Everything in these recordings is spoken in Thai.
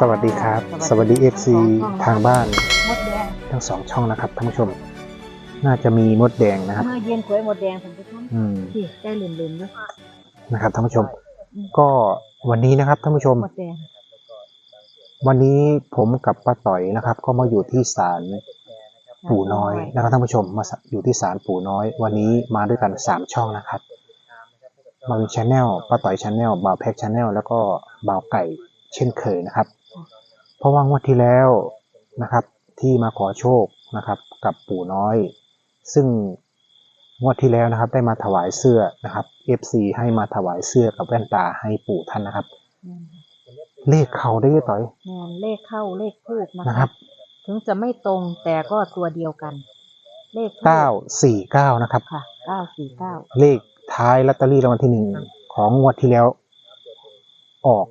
สวัสดีครับ สวัสดี FC ทางบ้าน มดแดงทั้งสองช่องนะครับท่านผู้ชม น่าจะมีมดแดงนะครับ เมื่อเย็นกล้วยมดแดงผมไปทอืมำที่ได้ลืมลืมๆด้วยนะครับท่านผู้ชม ก็วันนี้นะครับท่านผู้ชม มดแดงวันนี้ผมกับป้าต่อยนะครับ ก็มาอยู่ที่ศาลปู่น้อยนะครับท่านผู้ชมมาอยู่ที่ศาลปู่น้อย วันนี้มาด้วยกันสามช่องนะครับมาวินชาแนลป้าต่อยชาแนลบ่าวแพ็กชาแนลแล้วก็บ่าวไก่เช่นเคยนะครับ เพราะว่างวดที่แล้วนะครับ ที่มาขอโชคนะครับ กับปู่น้อย ซึ่งงวดที่แล้วนะครับ ได้มาถวายเสื้อนะครับ FC ให้มาถวายเสื้อกับแว่นตาให้ปู่ท่านนะครับ เลขเขาได้ยังต่อยแมนเลขเข้าเลขทูบนะนะคครัรับ บถึงจะไม่ตรงแต่ก็ตัวเดียวกัน เลขทูปเก้าสี่เก้านะครับ ค่ะเก้าสี่เก้าเลขท้ายลอตเตอรี่รางวัลที่หนึ่งของงวดที่แล้ว ออก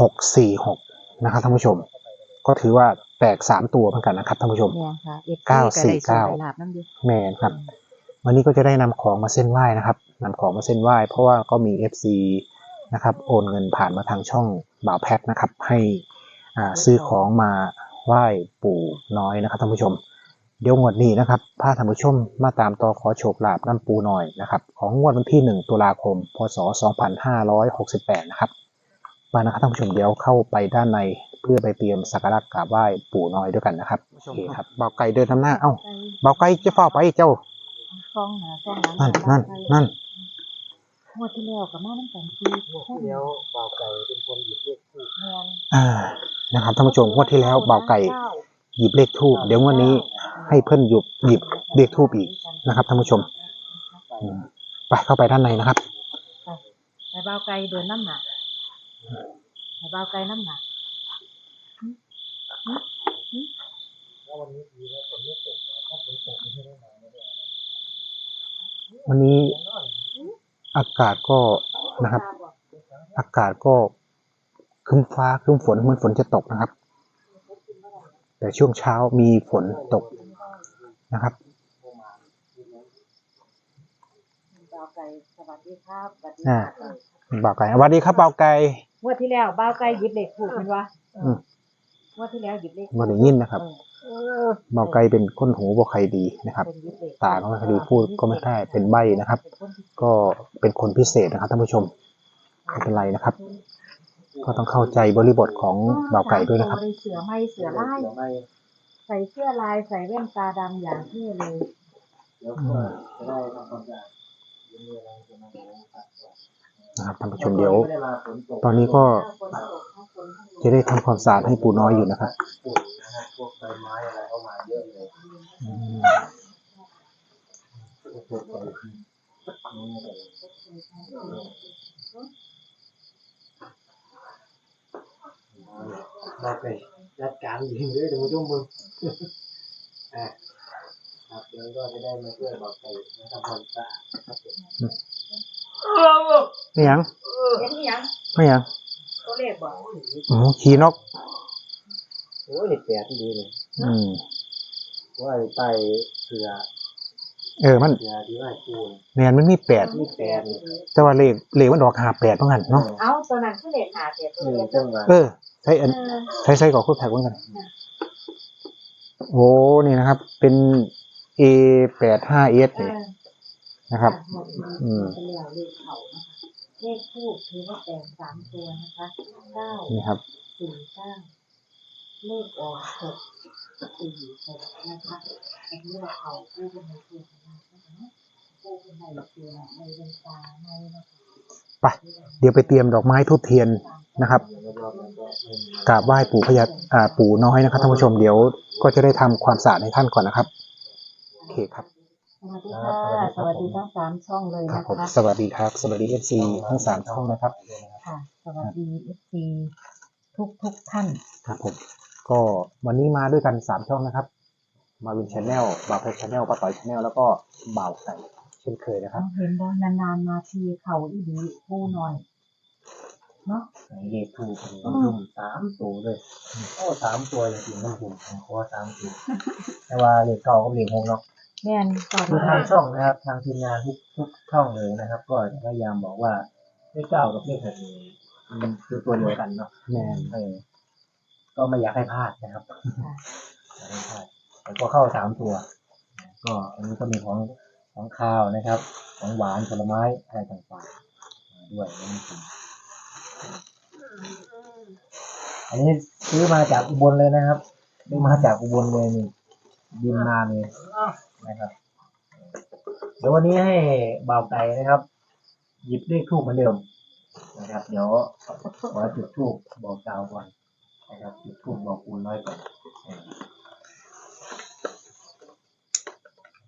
หกสี่หกนะครับท่านผู้ชม ก็ถือว่าแตกสามตัวเหมือนกันนะครับท่านผู้ชมแมนค่ะเอฟเก้าสี่เก้าลาบน้ำเดียวแมนครับ วันนี้ก็จะได้นำของมาเส้นไหว้นะครับนำของมาเส้นไหว้ เพราะว่าก็มี FC นะครับโอนเงินผ่านมาทางช่องบ่าวแพ็คนะครับ ให้อ่าซื้อของมาไหว้ปู่น้อยนะครับท่านผู้ชม เดี๋ยวงวดนี้นะครับพาท่านผู้ชมมาตามต่อขอโชคลาภน้ำปูหน่อยนะครับ ของงวดวันที่ 1 ตุลาคม พศ 2568 นะครับมานะครับท่านผู้ชมเดี๋ยวเข้าไปด้านใน เพื่อไปเตรียมสักการะกราบไหว้ปู่น้อยด้วยกันนะครับโอเคครับเบาไก่เดินนำหน้าเอ้าเบาไก่จะเฝ้าไปเจ้าซองหาซองหลังนั่นนั่นนั่นงวดที่แล้วกับมาน้ำกันคือคนเดี๋ยวบ่าวไก่เป็นคนหยิบเลขคู่แมนอ่านะครับท่านผู้ชมงวดที่แล้วเบาไก่เก้าหยิบเลขทูบเดี๋ยวงวันนี้ให้เพื่อนหยุบหยิบเลขทูบอีกนะครับท่านผู้ชมอืมไปเข้าไปด้านในนะครับไปเบาไกลเดินน้ำหนักไปเบาไกลน้ำหนักแล้ วันนี้ดีแล้วฝนไม่ตกถ้าฝนตกไม่ได้มาไม่ได้วันนี้อากาศก็นะครับ อากาศก็คึ้มฟ้าคึ้มฝนเหมือนฝนจะตกนะครับ แต่ช่วงเช้ามีฝนตกนะครับเบาไกลสวัสดีครับสวัสดีครับบ่าวไก่สวัสดีครับบ่าวไก่งวดที่แล้วเบาไกลหยิบเหลขถูกเป็นวะ วดที่แล้วหยิบเลขมาได้ยินนะครับเออบ่าวไก่เป็นคนหูบ่ใครดีนะครับ เป็นหยิบเลขตาก็ไม่ค่อยดีพูดก็ไม่ได้เป็นใบ้นะครับก็เป็นคนพิเศษนะครับท่านผู้ชมไม่เป็นไรนะครับ ก็ต้องเข้าใจบริบทของบ่าวไก่ด้วยนะครับใส่เสือไม่เสือลายเดี๋ยวไม่ใส่เสื้อลายใส่แว่นตาดำอย่างเท่เลยเดี๋ยวก็จะได้ทำความสะอาดเดี๋ยวมีอะไรจะมาดูนะครับนะครับท่านผู้ชมเดี๋ยวไม่ได้มาฝนตกตอนนี้ก็ จะได้ทำความสะอาดให้ปูน้อยอยู่นะครับฝุ่นนะครับพวกใบไม้อะไรเข้ามาเยอะเลยอืมพวกใบนี่เลยเราไปจัดการยิงเลยเดูจุ่มมึงอะครับเดี๋ยวก็จะได้มาช่วยบอกไปทำความสะอาดครับผมไม่ยังเห็นยังไม่ยัง ตัวเลขบอกอ๋อขี่นก โอ้ยนี่แปลกดีเลยอืมว่าไต่เสือเออมันเสือที่ว่าคูณแมนมันมีแปดนี่แปลกนี่แต่ว่าเลขเลขมันดอกหาแปดต้องหันเนาะเอาตัวนั้นคือเลขหาเจ็ดตัวนี่เลขจังหวะเออใช้อันเออใช้ใช้ก่อนคู่แพ็กไว้กันโอ้นี่นะครับ เป็น A แปดห้าเอสเออนะครับหมดเลยอืม เป็นแล้วเลขเขานะคะเลขทูบถือว่าแปดสามตัวนะคะเก้านี่ครับสี่เก้าเลขออกหกสี่หกนะคะอันนี้เราเอาผู้เป็นในตัวของเรานะคะเนาะผู้เป็นในตัวในดวงตาในนะคะไปเดี๋ยวไปเตรียมดอกไม้ทูบเทียนนะครับรอบๆนั้นก็ไม่มีกราบไหว้ปู่พญาอ่าปู่น้อยนะครับท่านผู้ชมเดี๋ยวก็จะได้ทำความสะอาดให้ท่านก่อนนะครับโอเคครับส วัสดีค่ะ สวัสดีทั้งสามช่องเลยครับนะผมคะ สวัสดีครับ สวัสดีเอฟซีทั้งสามช่องนะครับ ค่ะ สวัสดีเอฟซีทุกทุกๆท่านครับผม ก็วันนี้มาด้วยกันสามช่องนะครับ มาวินชาแนลบ่าวเพชรชาแนลป้าต่อยชาแนลแล้วก็บ่าวไก่เช่นเคยนะครับเห็นบ่นานๆมาทีเขาอีดีผู้หน่อย เนาะ เลขถูกต้องยุ่งสามตัวเลยโอ้สามตัวจริงๆต้องผมผมขอสามตัวแต่ว่าเลขเก่ากับเลขหกเนาะ แม่นก่อนคือทางช่องนะครับ ทางทีมงานทุกทุกช่องเลยนะครับ ก็จะพยายามบอกว่าเลขเก้ากับเลขหกนี่มันคือตัวเดียวกันเนาะแม่นเออก็ไม่อยากให้พลาดนะครับอยากให้พลาดแต่ก็เข้าสามตัว ก็อันนี้ก็มีของของข้าวนะครับ ของหวานผลไม้อะไรต่างๆมาด้วยนี่คืออันนี้ซื้อมาจากอุบลเลยนะครับซื้อมาจากอุบลเลยนี่บินมาเลย นะครับ เดี๋ยววันนี้ให้บ่าวไก่นะครับ หยิบเลขทูบเหมือนเดิมนะครับ เดี๋ยวขอจุดทูบบอกกล่าวก่อนนะครับจุดทูบบอกปูนน้อยก่อน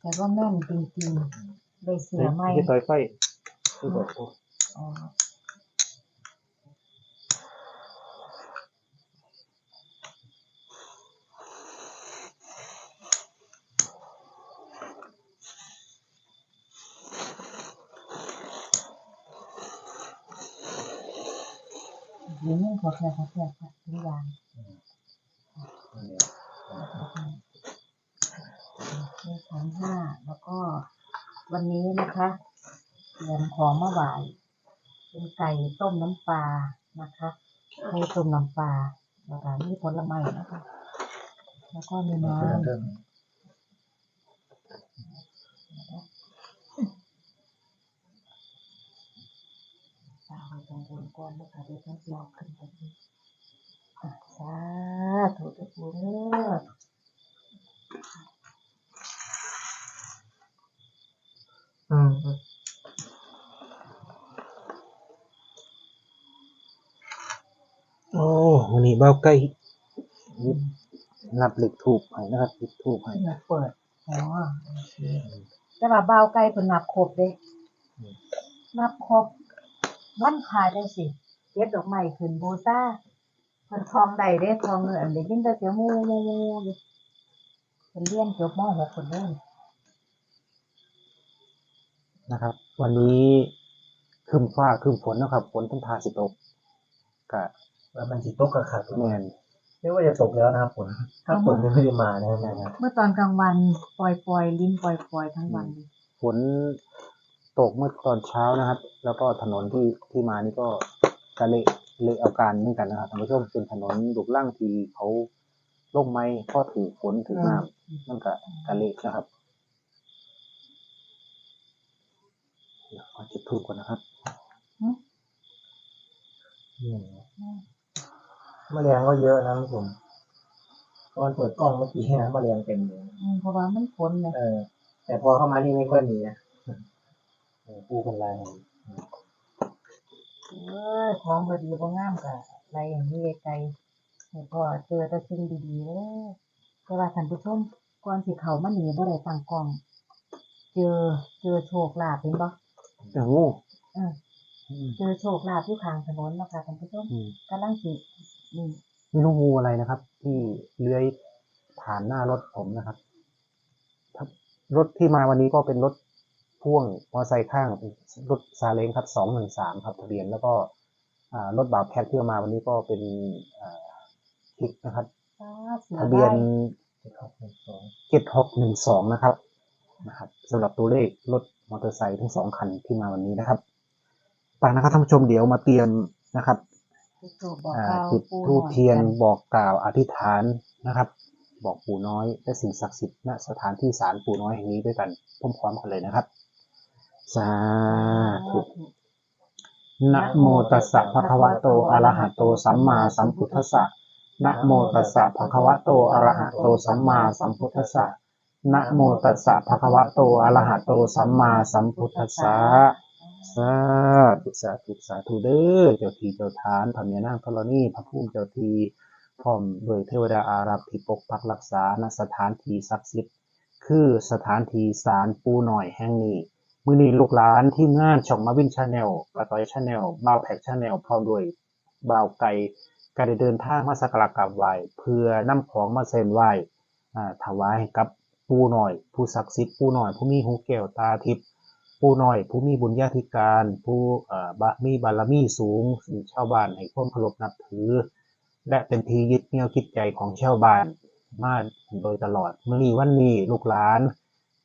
แต่ว่าแม่นจริงๆได้เสือไหมที่ต่อยไฟที่บอกอ๋อหรือไม่ ขอแค่ขอแค่ค่ะทุกอย่างมีขันห้าแล้วก็วันนี้นะคะเตรียมของมาไหวายเป็นไก่ต้มน้ำปลานะคะไก่ต้มน้ำปลาแล้วก็มีผลไม้นะคะ แล้วก็มีน้ำ เริ่มสาวตรงบนก้อนนะคะเดี๋ยวต้องรอขึ้นไปนี่อะสาธุเจ้าปู่เด้ออืมโอ้วันนี้เบ้าใกล้หยิบนับเหล็กถูกให้นะครับหยิบถูกให้เพิ่งมาเปิดอ๋อโอเคแต่ว่าบ่าวไก่เพิ่นนับครบเด้นับครบ วันขายได้สิเก็บดอกไม้ขึ้นบูชาเพิ่นทองได้เด้ทองเงินได้ยินแต่เสียงมูมูมูอยู่เพิ่นเรียนจบม .6 เพิ่นเด้อนะครับ วันนี้ครึ้มฟ้าครึ้มฝนนะครับฝนต้นทาสิตกกะแล้วมันจิตกกับขาดแมนไม่ว่าจะตกแล้วนะครับฝนถ้าฝนยังไม่ได้มานะครับเมื่อตอนกลางวันปล่อยๆลิ้นปล่อยๆทั้งวันเลยฝน ตกเมื่อตอนเช้านะครับ แล้วก็ถนนที่ที่มานี่ก็กะเละเละเอาการเหมือนกันนะครับท่านผู้ชมเป็นถนนลูกล่างที่เขาลงไม้ก็ถือฝนถือน้ำมันก็กะเละนะครับเดี๋ยวขอจุดทูบก่อนนะครับอืมแมลงก็เยอะนะคุณผู้ชมตอนเปิดกล้องเมื่อกี้นะแมลงเต็มเลยอืมเพราะว่ามันฝนเลยเออแต่พอเข้ามานี่ไม่ค่อยมีนะเออ ปูเป็นลายเอ้ยของบดีบ่งามกะอะไรอย่างนี้ไกลให้พ่อเจอแต่สิ่งดีๆเลยแต่ว่าท่านผู้ชมก่อนสิเข้ามานี่บ่ได้ตั้งกล้อง เจอเจอโชคลาภเห็นบ่แต่งูเออเจอโชคลาภอยู่ข้างถนนเนาะค่ะท่านผู้ชมอืมกำลังสินี่ไม่รู้งูอะไรนะครับ ที่เลื้อยผ่านหน้ารถผมนะครับครับรถที่มาวันนี้ก็เป็นรถ พ่วงมอเตอร์ไซค์ข้างเป็นรถซาเล้งครับสองหนึ่งสามครับทะเบียนแล้วก็อ่ารถบ่าวแคทที่เอามาวันนี้ก็เป็นอ่าคลิกนะครับสาธุทะเบียนเจ็ดหกหนึ่งสองเจ็ดหกหนึ่งสองนะครับนะครับสำหรับตัวเลขรถมอเตอร์ไซค์ทั้งสองคันที่มาวันนี้นะครับไปนะครับท่านผู้ชมเดี๋ยวมาเตรียมนะครับจุดธูปบอกอ่ากล่าวจุดปู่ธูปหน่อยเทียนกับอกกล่าวอธิษฐานนะครับ บอกปู่น้อยและสิ่งศักดิ์สิทธิ์ณสถานที่ศาลปู่น้อยแห่งนี้ด้วยกันพร้อมๆกันเลยนะครับ สาธุนะโมตัสสะภะคะวะโตอะระหะโตสัมมาสัมพุทธัสสะนะโมตัสสะภะคะวะโตอะระหะโตสัมมาสัมพุทธัสสะนะโมตัสสะภะคะวะโตอะระหะโตสัมมาสัมพุทธัสสะสาธุสาธุสาธุเด้อเจ้าทีเจ้าทานพระเมียนางธรณีพระภูมิเจ้าทีพร้อมด้วยเทวดาอารักษ์ที่ปกปักรักษาณสถานที่ศักดิ์สิทธิ์คือสถานที่ศาลปูหน่อยแห่งนี้ มือนี้ลูกหลานที่งานช่องมาวินชาแนลกระต่อยชาแนลบ่าวแพ็กชาแนลพร้อมด้วยบ่าวไก่ก็ได้เดินทางมาสักการะกราบไหว้เพื่อนำของมาเส้นไหว้ถวายให้กับปูหน่อย ผู้ศักดิ์สิทธิ์ปูหน่อย ผู้มีหูแก้วตาทิพย์ผู้น้อย ผู้มีบุญญาธิการ ผู้บะมีบารมีสูงสู่ชาวบ้านให้ความเคารพนับถือ และเป็นที่ยึดเหนี่ยวจิตใจของชาวบ้านมาโดยตลอดเมื่อนี้วันนี้ลูกหลาน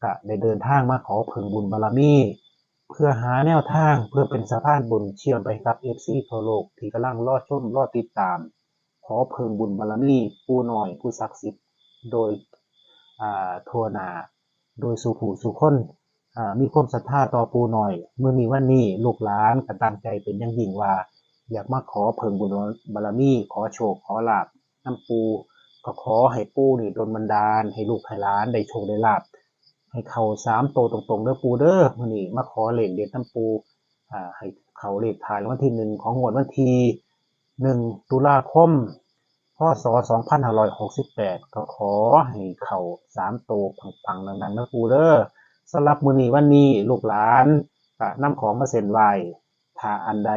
ก็ได้เดินทางมาขอเพิ่งบุญบารมี เพื่อหาแนวทางเพื่อเป็นสะพานบุญเชื่อมไปกับเอฟซีทั่วโลกที่กำลังรอชมรอติดตาม ขอเพิ่มบุญบารมีปู่น้อยผู้ศักดิ์สิทธิ์โดยทัวนาโดยสู่ผู้สู่คนมีความศรัทธาต่อปู่น้อยเมื่อมีวันนี้ลูกหลานก็ตั้งใจเป็นอย่างยิ่งว่า อยากมาขอเพิ่มบุญบารมี ขอโชคขอลาบน้ำปูก็ขอให้ปูนี่ดลบันดาล ให้ลูกให้หลานได้โชคได้ลาบ ให้เขาสามโตตรงๆเด้อปูเด้อมื้อนี้มาขอเลขเด็ดน้ำปูอ่าให้เขาเลขท้ายวัลที่หนึ่งของงวดวันที่หนึ่งตุลาคมพศ2568ก็ขอให้เขาสามโตปังๆดังๆนะปูเด้อสำหรับมือนี้วันนี้ลูกหลานก็นำของมาเส้นไหว้ถ้าอันใด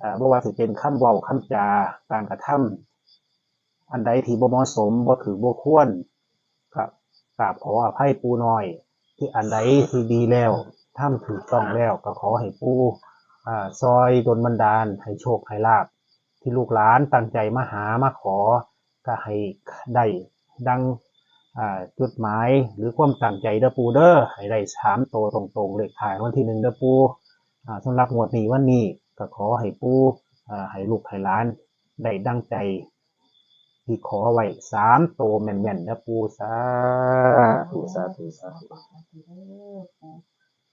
อ่าบ่ว่าสิเป็นคำเว้าคำจาการกระทำอันใดที่บ่เหมาะสมบ่ถือบ่ควร กราบขออภัยปู่น้อย ที่อันใดที่ดีแล้วทำถูกต้องแล้วก็ขอให้ปู่อ่าซอยดลบันดาลให้โชคให้ลาภที่ลูกหลานตั้งใจมาหามาขอก็ให้ได้ดังอ่าจุดหมายหรือความตั้งใจเด้อปู่เด้อให้ได้สามโตวตรงๆเลขท้ายวันที่หนึ่งเด้อปู่อ่าสำหรับงวดนี้วันนี้ก็ขอให้ปู่อ่าให้ลูกให้หลานได้ดังใจ ที่ขอไว้สามโตแม่นๆนะปูสาธุสาธุสาธุสาธุเอปู่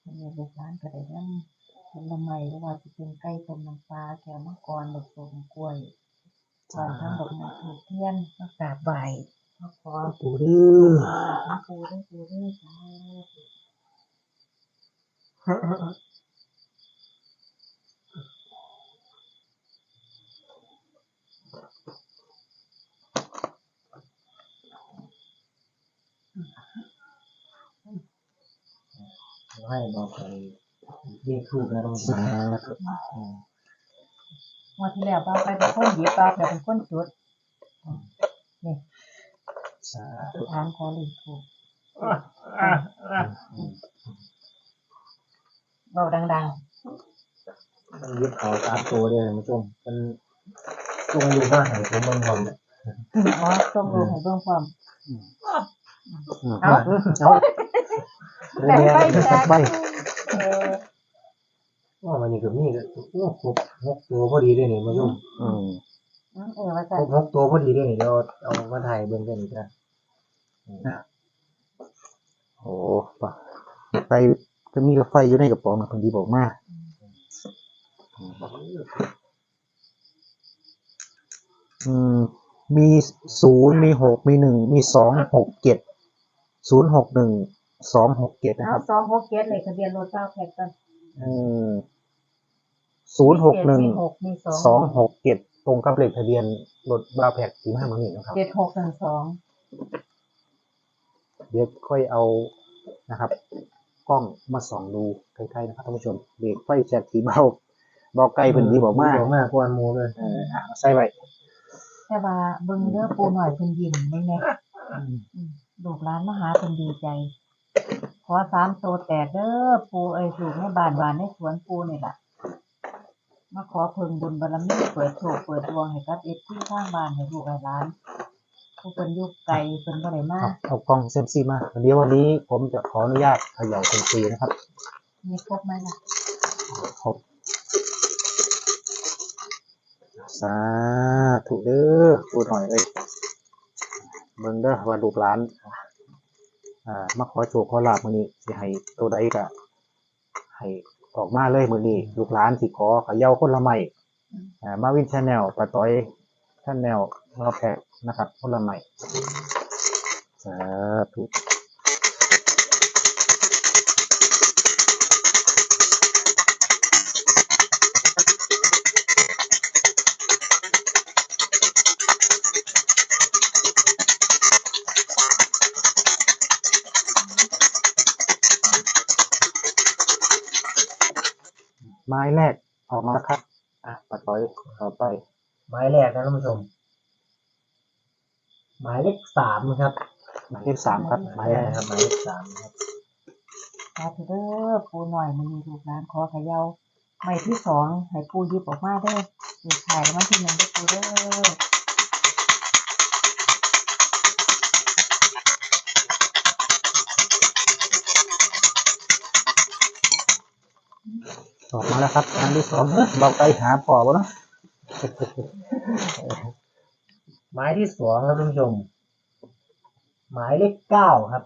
ให้ลูกหลานก็ได้นำผลไม้หรือว่าสิเป็นไก่ต้มน้ำปลาแก้วมังกรดอกส้มกล้วยก่อนทั้งดอกไม้ถูกเทียนมากราบไหว้มาขอปู่เด้อปู่เด้อปู่เด้อสา ให้บอกไปเรียกทูบนะท่านผู้ชสามธุอืมงวดที่แล้วป้าไปเป็นคนหยิบป้าไปเป็นคนจุดนี่สาธุทานขอหลีกถูกเบาดังมันยึดเขาตามตัวเลยท่านผู้ชมมันตรงอยู่ว่าให้ผมเบิ่งผมเนี่ยๆอ๋อต้องรู้ให้เบิ่งความอืมเอาเอา แต่ไปแจกไปเออว่ามันนี่ก็มีก็โอ้ครบหกตัวพอดีเลยนี่ท่านผู้ชมอืมเออว่าคจะรบหกตัวพอดีเลยนี่เดี๋ยวเอามาถ่ายเบิ่งกันอีกนะโอ้ปะไปจะมีกาแฟอยู่ในกระป๋องนะคนที่บอกมาอืม มีศูนย์มีหกมีหนึ่งมีสองหกเจ็ดศูนย์หกหนึ่ง สองหกเจ็ดนะคเอารับ สองหกเจ็ดเลยทะเบียนรถเก้าแพ็กกันอืมศูนย์หกหนึ่งมีหกมีสองสองหกเจ็ดตรงกับเลขทะเบียนรถบาแพกสี่ห้ามันนี่นะครับ เจ็ดหกหนึ่งสองเดี๋ยวค่อยเอานะครับ กล้องมาส่องดูใกล้ๆนะครับท่านผู้ชมเด็กไฟแชกสีเบาเบาไกลเพิ่นดีบอกมากบอกมากกว่าหมูเลยเอออะเอาใส่ไว้แต่ว่าเบิ่งเด้อปูหน่อยเพิ่นยิ้มได้ไงอืมลูกหลานมาหาเพิ่นดีใจ ขอสามโตแตกเด้อปูเอ้ยลูกในบ้านบ้านในสวนปูนี่ล่ะมาขอเพิ่งบุญบารมีเปิดโชคเปิดดวงให้กับเอฟที่ข้างบ้านให้ลูกให้หลานผู้เพิ่นอยู่ไกลเพิ่นบ่ได้มาเอาเอากล้องเซมซี่มาเดี๋ยววันนี้ผมจะขออนุญาตเขย่าเซมซีนะครับมีครบไหมล่ะครบสาธุเด้อพูดหน่อยเลยเบิ่งเด้อว่าลูกหลาน อ่ามาขอโชคขอลาบมื้อนี้สิให้ตัวใดก็ให้ออกมาเลยมื้อนี้ลูกหลานสิขอเขย่าคนละไม้อ่ามาวินชาแนลปะต้อยชาแนลมาแพกนะครับคนละไม้สาธุ ม้แรกออกมาแล้วครับ อะปะต้อยต่อไปหมายแรกนะท่านผู้ชม หมายเลขสามครับหมายเลขสามครับหหมามายยแรแรกกนะครับหมายเลขสามครับสาธุเด้อปูหน่อยมันมีลูกหลานขอเขย่าใหม่ที่สองให้ปูหยิบออกมาเด้อสิถ่ายรางวัลที่หนึ่งเด้อปูเด้อ ออกมาแล้วครับอันที่สองเบาไกลหาพอบ่เนาะหมายที่สองครับท่านผู้ชม หมายเลขเก้าครับ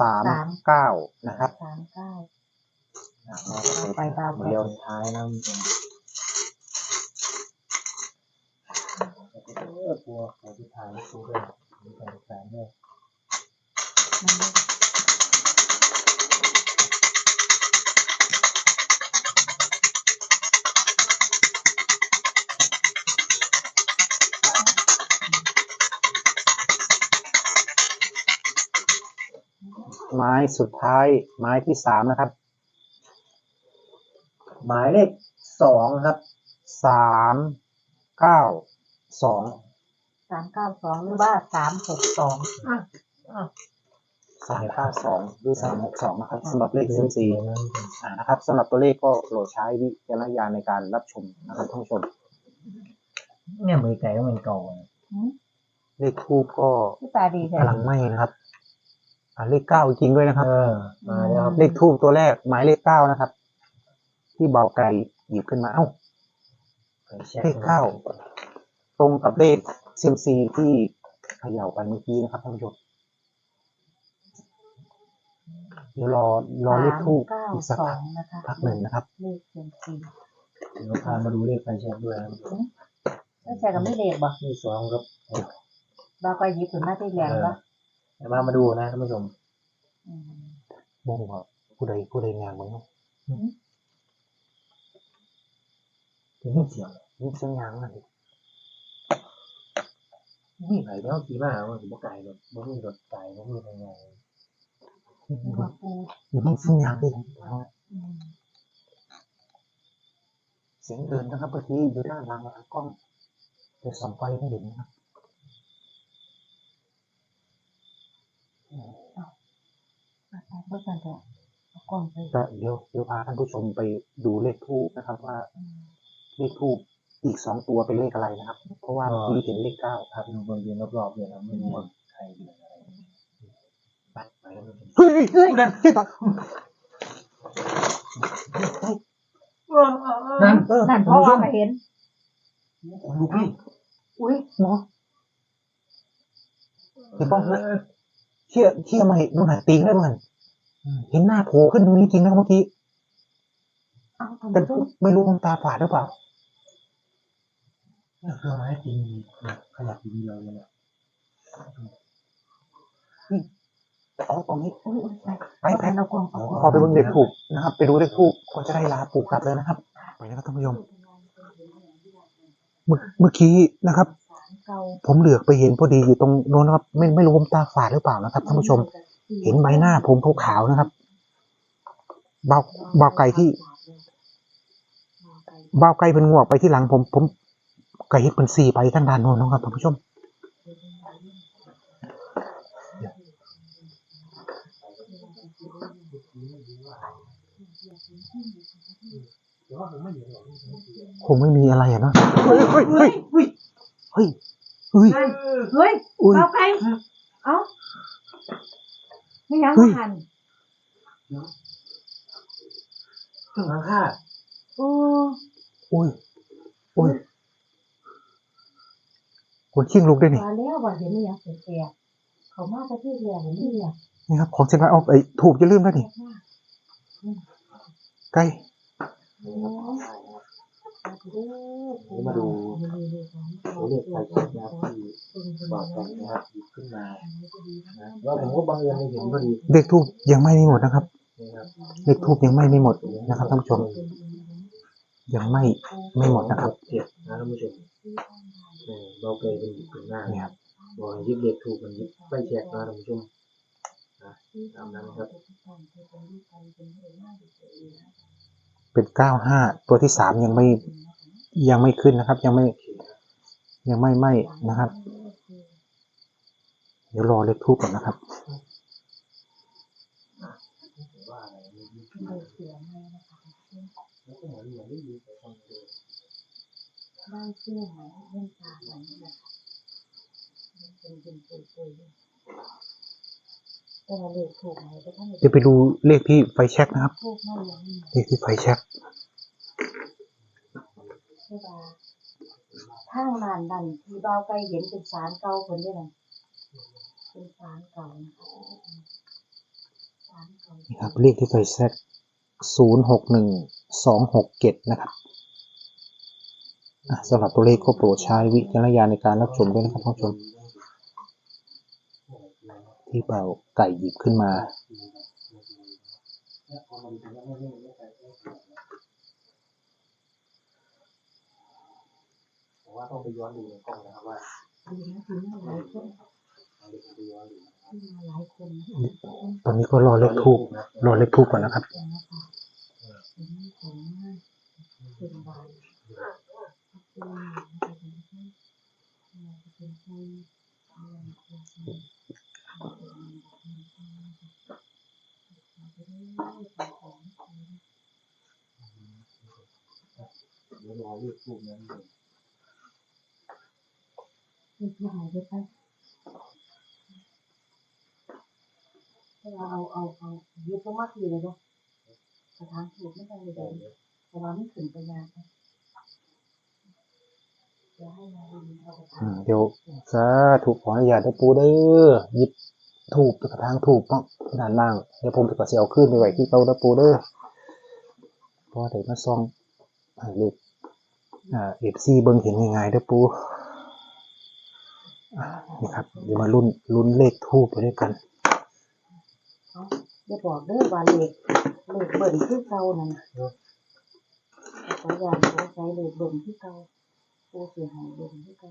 สามเก้านะครับสามเก้าอะไปตามเดียวท้ายนะท่านผู้ชมเออกลัวขอที่ท้ายสู้ด้วยมีการแฝงด้วย ไม้สุดท้ายไม้ที่สามนะครับ หมายเลขสองครับสามเก้าสองสามเก้าสองหรือว่าสามหกสองสามเก้าสองหรือสามหกสองนะครับสำหรับเลขเซมซีอ่านะครับสำหรับตัวเลขก็โปรดใช้วิจารณญาณในการรับชมนะครับท่านผู้ชม เนี่ยมือไก่ก็เป็นเก่าอะเลขทูบก็ที่ตาดีใช่กำลังไหมนะครับอ่า เลขเก้าจริงด้วยนะครับ เออมาแล้วครับเลขทูบตัวแรก หมายเลขเก้านะครับ ที่เบาไก่หยิบขึ้นมาเอ้าเลขเก้าตรงกับเลขเซมซีที่เขย่าไปเมื่อกี้นะครับท่านผู้ชมเดี๋ยวรอรอเลขทูบเก้าอีกสักสอพักงนะคะพักหนึ่งนะครับเลขเซียมซีเดี๋ยวพามาดูเลขไฟแช็กด้วยครับไม่ใช่กับไม่เลขบ่นี่สองครับบาก็หยิบขึ้นมาที่แรงบ่เดี๋ยวมามาดูนะท่านผู้ชมอืมบ่งว่าผู้ใดผู้ใดงานมึงเนาะถึงยินเสียงนี่เสียงยางนั่นดิมีไหนแล้วขี่มาว่าผมบ่ไก่แบบบ่มีรถไก่บ่มีอะไรไงว่าปูนี่เสียงยางดิอืมเสียงเดินนะครับเมื่อกี้อยู่ด้านหลังหลังกล้องแต่ส่องไฟไม่เห็นนะครับ ไปไปเพื่อกันเถอะเอากล้องไปก็เดี๋ยวเดี๋ยวพาท่านผู้ชมไปดูเลขทูบนะครับ ว่าอืมเลขทูบอีกสองตัวเป็นเลขอะไรนะครับ เพราะว่าเมื่อกี้เห็นเลขเก้าพาไปดูบริเวณรอบๆเนี่ยนะไม่รู้ว่าใครเดือดอะไรไปไปแล้วท่านผู้ชมเฮ้ยเฮ้ยนั่นที่ตักนั่นเออนั่นเพราะว่ามาเห็นลูกพี่อุ้ยเนาะเห็นป่ะเชี่ยเชี่ยมาเห็นมันหันตีนได้มัน เห็นหน้าโผล่ขึ้นตรงนี้จริงนะเมื่อกี้เอาทำไมแต่ต้องไม่รู้มันตาฝาดหรือเปล่าเนี่ยเครื่องไม้จริงเนี่ยขยับทีเดียวเลยเนี่ยอ๋อตรงนี้อุ้ยอุ้ยไปไปไปเอากล้องเอากล้องพอไปเบิ่งเลขถูกนะครับ ไปดูเลขถูกก็จะได้ลาปลูกกลับเลยนะครับ ไปนะครับท่านผู้ชมเมื่อเมื่อกี้นะครับเก่าผมเหลือกไปเห็นพอดีอยู่ตรงโน้นนะครับ ไม่ไม่รู้ผมตาฝาดหรือเปล่านะครับท่านผู้ชม เห็นใบหน้าผมขาวๆนะครับเบาเบาไก่ที่เบาไก่เป็นงวกไปที่หลังผม ผมไก่เห็นเป็นสี่ไปทางด้านโน้นนะครับท่านผู้ชมคงไม่มีอะไรอะเนาะเฮ้ยเฮ้ยเฮ้ยเฮ้ยเฮ้ยเฮ้ยนั่นเฮ้ยอุ้ยเอาไป เอ้าไม่ยังเฮ้ยหันเครื่องหลังคาโอ้อุ้ยอุ้ยคนชิงลุกได้นี่มาแล้วว่าเห็นไม่ยังเสียๆเขามาประเทศแรกเห็นไม่ยังนี่ครับ ของเซนไว้เอาไอ้ถูกจะลืมได้นี่ไก่โอ้มาดูตัวเลขไฟแช็กนะครับที่บอกกันนะครับหยิบขึ้นมานะว่าผมก็บังเอิญไปเห็นพอดีเลขทูบยังไม่มีหมดนะครับ นะครับเลขทูบยังไม่มีหมดนะครับท่านผู้ชม ยังไม่ไม่หมดนะครับเจ็ดนะท่านผู้ชมเออเราเคยเป็นหยิบขึ้นหน้าเนี่ยครับบอกให้ยิบเด็กถูกมันยิบไฟแช็กนะท่านผู้ชมนะตามนั้นครับ เป็นเก้าห้าตัวที่สามยังไม่ ยังไม่ขึ้นนะครับ ยังไม่ยังไม่ไหม้นะครับ เดี๋ยวรอเลขทูบก่อนนะครับได้เชื่อไหมเรื่องตาไหนนะคะเป็นเป็นเป็นเป็นแต่ว่าเลขถูกไหมก็ท่านเดี๋ยวไปดูเลขที่ไฟแช็กนะครับถูกไม่ยังเลขที่ไฟแช็ก ใช่ป่ะทางลานนั่นที่เบาไกลเห็นเป็นศาลเก่าเพิ่นได้นั่นเป็นศาลเก่านะคะศาลเก่านี่ครับเลขที่ไฟแซกศูนย์หกหนึ่งสองหกเจ็ดนะครับสำหรับตัวเลขก็โปรดใช้วิจารณญาณในการรับชมด้วยนะครับท่านผู้ชม ที่เป่าไก่หยิบขึ้นมา ผมว่าต้องไปย้อนดูในกล้องนะครับว่าดีนะดีนะหลายคนดีนะหลายคนนะคะตอนนี้ก็รอเลขทูบรอเลขทูบก่อนนะครับเป็นนะคะเป็นของมากเป็นบานเป็นบานเป็นคนเป็นเดี๋ยวรอเรียกทูบนั้นเลยเป็น หายไปไปเราเอาเอาเอาเยอะมากเลยเลยเนาะกระถางถูกไม่ได้เลยเพราะว่าไม่ถึงปัญญาค่ะเดี๋ยวให้นายวินเอาไปอืทำมเดี๋ยวสาถูกขออนุญาตเด้อปูเด้อหยิบถูกกระทางถูกเนาะด้านล่างเดี๋ยวผมจะกระเสียวขึ้นไปไว้ที่เต้าเด้อปูเด้อเพราะว่าได้มาซ่องให้เลขอ่าเอฟซีเบิ่งเห็นง่ายๆเด้อปู นี่ครับ เดี๋ยวมาลุ้นลุ้นเลขทูบไปด้วยกันเดี๋ยวบอกเด้อว่าเลขเลขเบิ่นคือเก่านั่นนะขออย่างขอใจเลขเบิ่นคือเก่าผู้เสียหายเบิ่นคือเก่า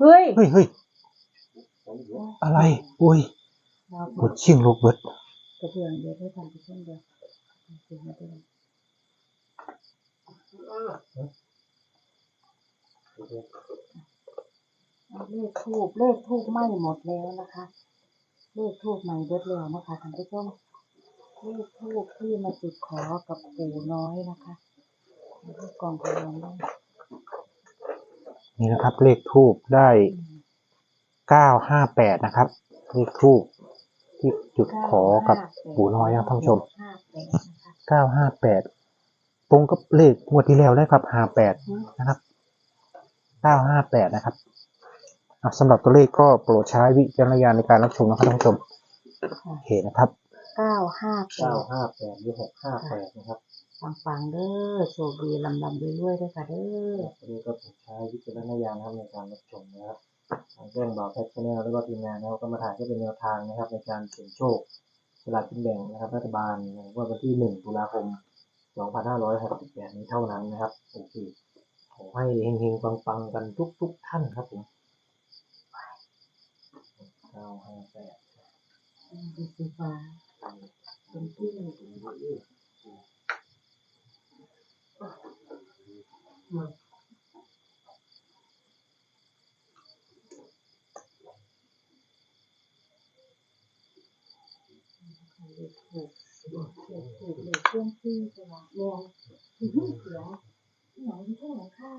เฮ้ย เฮ้ยเฮ้ยอะไร อุ้ยเรากดเชียงลูกเบิดกระเพื่อนเดี๋ยวได้ทำไปเช่นเดียวเสียงมาด้วยเลขทูบเลขทูบไหม้หมดแล้วนะคะ เลขทูบใหม่เบิดแล้วนะคะท่านผู้ชมเลขทูบที่มาจุดขอกับปู่น้อยนะคะที่กองพยานได้ นี่นะครับ เลขทูบได้เก้าห้าแปดนะครับ เลขทูบที่จุดขอกับปู่น้อยนะท่านผู้ชมห้าแปดนะคะเก้าห้าแปดตรงกับเลขงวดที่แล้วเลยครับห้าแปดนะครับเก้าห้าแปดนะครับอะสำหรับตัวเลขก็โปรดใช้วิจารณญาณในการรับชมนะครับท่านผู้ชมโอเคนะครับเก้าห้าแปเก้าดห้าแปดหรือหกห้าแปดนะครับ ฟังฟังๆเด้อโชคดีลำลำด้วยด้วยๆด้วยค่ะเด้อวันนี้ก็ผมใช้วิจารณญาณนะครับในการรับชมนะครับทางแจ้งบ่าวแพทชแนลแล้วก็ทีมงานนะครับก็มาถ่ายก็เป็นแนวทางนะครับ ในการเสี่ยงโชคสลากกินแบ่งนะครับรัฐบาลในวันที่หนึ่งตุลาคมสองพันห้าร้อยหกสิบแปดนี้เท่านั้นนะครับโอเคขอให้เฮงๆปังๆกันทุกๆท่านครับผมเก้าห้าแปดดูสิฟ้าเป็นที่ ถูกถูกถูกเลยเครื่องที่ใช่ไหมแม่ที่เสียงที่ไหนที่ไหนค่ะ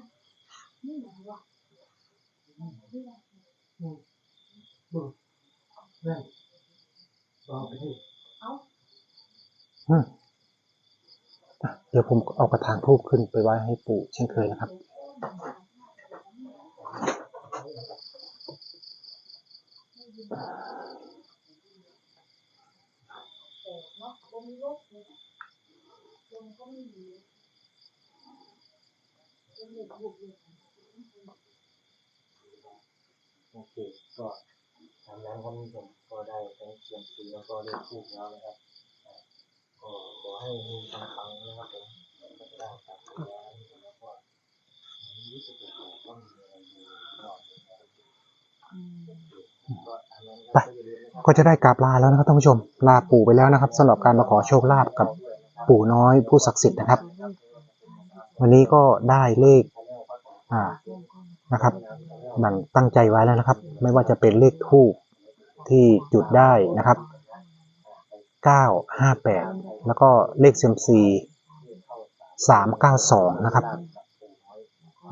นี่ไหนวะ บอกไปที่ เอ้า อืมอะเดี๋ยวผมเอากระถาง ทูบขึ้นไปไว้ให้ปู่เช่นเคยนะครับโอเคก็ทางนั้นครับผมก็ได้ทั้งเสียงสีแล้วก็ได้พูดแล้วนะครับก็ขอให้มีปังๆนะครับผมก็จะได้ครับแล้วก็รู้สึกว่าต้องนะครับอืม ก็ทางนั้นไปก็จะได้กราบลาแล้วนะครับท่านผู้ชม ลาปู่ไปแล้วนะครับสำหรับการมาขอโชคลาภกับปู่น้อยผู้ศักดิ์สิทธิ์นะครับ วันนี้ก็ได้เลขอ่านะครับดังตั้งใจไว้แล้วนะครับ ไม่ว่าจะเป็นเลขทูบที่จุดได้นะครับ 958 แล้วก็เลขเซยมซี 392นะครับ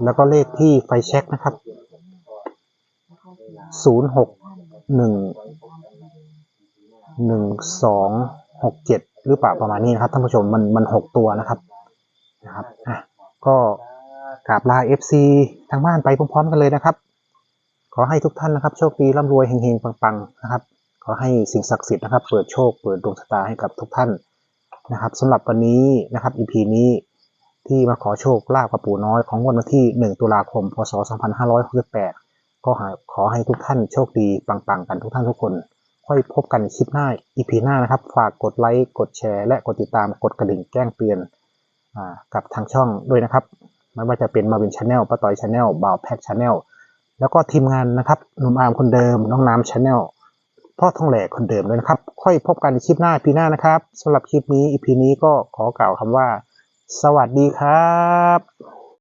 แล้วก็เลขที่ไฟแช็กนะครับศูนย์หกหนึ่งหนึ่งสองหกเจ็ดหรือเปล่าประมาณนี้นะครับท่านผู้ชมมันมันหกตัวนะครับนะครับอะก็กราบลา FC ทางบ้านไปพร้อมๆกันเลยนะครับ ขอให้ทุกท่านนะครับ โชคดีร่ำรวยเฮงๆปังๆนะครับ ขอให้สิ่งศักดิ์สิทธิ์นะครับ เปิดโชคเปิดดวงชะตาให้กับทุกท่านนะครับสำหรับวันนี้นะครับ EP นี้ ที่มาขอโชคลาภกับปู่น้อยของงวดวันที่ 1 ตุลาคม พศ 2568 ก็ขอให้ทุกท่านโชคดีปังๆ กันทุกท่านทุกคน ค่อยพบกันคลิปหน้า EP หน้านะครับ ฝากกดไลค์กดแชร์ และกดติดตามกดกระดิ่งแจ้งเตือนอกับทางช่องด้วยนะครับไม่ว่าจะเป็นมาวินชาแนลป้าต่อยชาแนลบ่าวแพ็กชาแนลแล้วก็ทีมงานนะครับหนุ่มอาร์มคนเดิม น้องน้ำชาแนลพ่อทองแหลกคนเดิมด้วยนะครับ ค่อยพบกันในคลิปหน้า EP หน้านะครับสำหรับคลิปนี้ EP นี้ก็ขอกล่าวคำว่า สวัสดีครับ